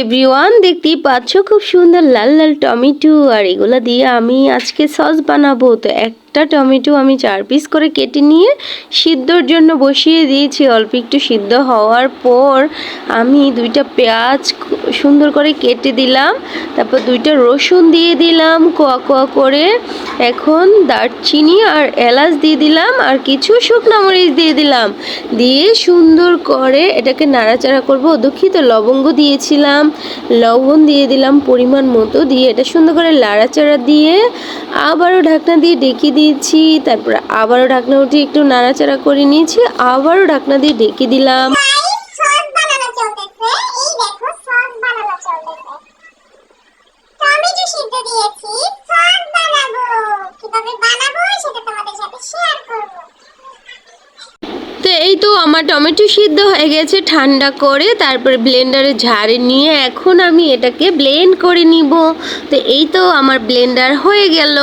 Everyone, দেখতেই পাচ্ছ খুব সুন্দর লাল লাল টমেটো, আর এগুলো দিয়ে আমি আজকে সস বানাবো। তো একটা টমেটো আমি চার পিস করে কেটে নিয়ে সিদ্ধর জন্য বসিয়ে দিয়েছি। অল্প একটু সিদ্ধ হওয়ার পর আমি দুইটা পেঁয়াজ সুন্দর করে কেটে দিলাম। তারপর দুইটা রসুন দিয়ে দিলাম কোয়া কোয়া করে। এখন দারচিনি আর এলাচ দিয়ে দিলাম আর কিছু শুকনো মরিচ দিয়ে দিলাম। দিয়ে সুন্দর করে এটাকে নাড়াচাড়া করব। দুঃখিত, লবঙ্গ দিয়েছিলাম। লবণ দিয়ে দিলাম পরিমাণ মতো। দিয়ে এটা সুন্দর করে নাড়াচাড়া দিয়ে আবারও ঢাকনা দিয়ে ডেকে দিয়েছি তারপর আবারও ঢাকনা উঠিয়ে একটু নাড়াচাড়া করে নিয়েছি আবারও ঢাকনা দিয়ে ঢেকে দিলাম সস বানানো চলতেছে এই দেখো সস বানানো চলতেছে টমেটো সিদ্ধ দিয়েছি সস বানাবো কীভাবে বানাবো সেটা তোমাদের সাথে শেয়ার করব তো এই তো আমার টমেটো সিদ্ধ হয়ে গেছে, ঠান্ডা করে তারপরে ব্লেন্ডারে ঝাড়ে নিয়ে এখন আমি এটাকে ব্লেন্ড করে নিব। তো এই তো আমার ব্লেন্ডার হয়ে গেল।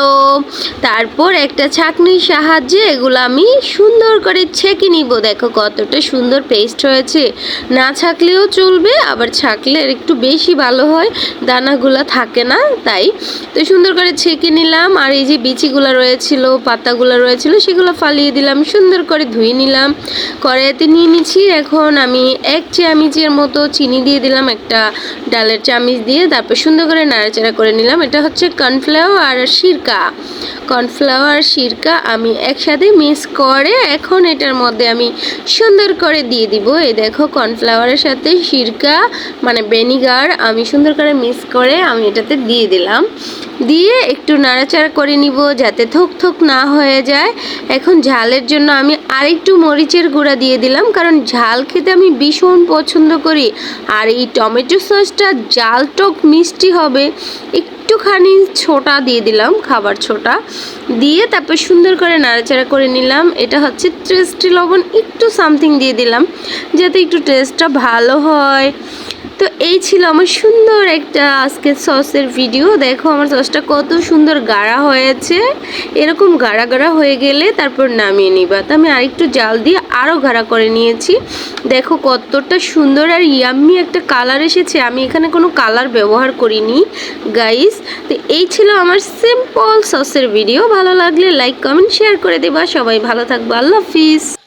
তারপর একটা ছাঁকনির সাহায্যে এগুলো আমি সুন্দর করে ছেঁকে নিব। দেখো কতটা সুন্দর পেস্ট হয়েছে। না ছাকলেও চলবে, আবার ছাকলে একটু বেশি ভালো হয়, দানাগুলো থাকে না তাই। তো সুন্দর করে ছেঁকে নিলাম, আর এই যে বিচিগুলো রয়েছিল, পাতাগুলো রয়েছিল, সেগুলো ফালিয়ে দিলাম, সুন্দর করে ধুয়ে নিলাম। কড়াইতে নিয়ে নিচ্ছি। এখন আমি এক চামিচের মতো চিনি দিয়ে দিলাম, একটা ডালের চামিচ দিয়ে, তারপর সুন্দর করে নাড়াচাড়া করে নিলাম। এটা হচ্ছে কর্নফ্লাওয়ার আর সিরকা। কর্নফ্লাওয়ার, সিরকা আমি একসাথে মিক্স করে এখন এটার মধ্যে আমি সুন্দর করে দিয়ে দিব। এই দেখো, কর্নফ্লাওয়ারের সাথে সিরকা মানে ভিনিগার আমি সুন্দর করে মিক্স করে আমি এটাতে দিয়ে দিলাম। দিয়ে একটু নাড়াচাড়া করে নিব যাতে থোক থোক না হয়ে যায়। এখন ঝালের জন্য আমি আরেকটু মরিচের গুঁড়া দিয়ে দিলাম, কারণ ঝাল খেতে আমি ভীষণ পছন্দ করি। আর এই টমেটো সসটা জাল টক মিষ্টি হবে একটুখানি ছোটা দিয়ে দিলাম, খাবার ছোটা। দিয়ে তারপর সুন্দর করে নাড়াচাড়া করে নিলাম। এটা হচ্ছে টেস্টি লবণ, একটু সামথিং দিয়ে দিলাম, যাতে একটু টেস্টটা ভালো হয়। তো এই ছিল আমার সুন্দর একটা আজকের সসের ভিডিও দেখো আমার সসটা কত সুন্দর গাঢ়া হয়েছে। এরকম গাঢ়া গাঢ়া হয়ে গেলে তারপর নামিয়ে নিবা। তো আমি আরেকটু জাল দিয়ে আরও ঘাড়া করে নিয়েছি। দেখো কতটা সুন্দর আর ইয়াম্মি একটা কালার এসেছে। আমি এখানে কোনো কালার ব্যবহার করিনি গাইস তো এই ছিল আমার সিম্পল সসের ভিডিও ভালো লাগলে লাইক কমেন্ট শেয়ার করে দেবা। সবাই ভালো থাকব। আল্লাহ হাফিজ।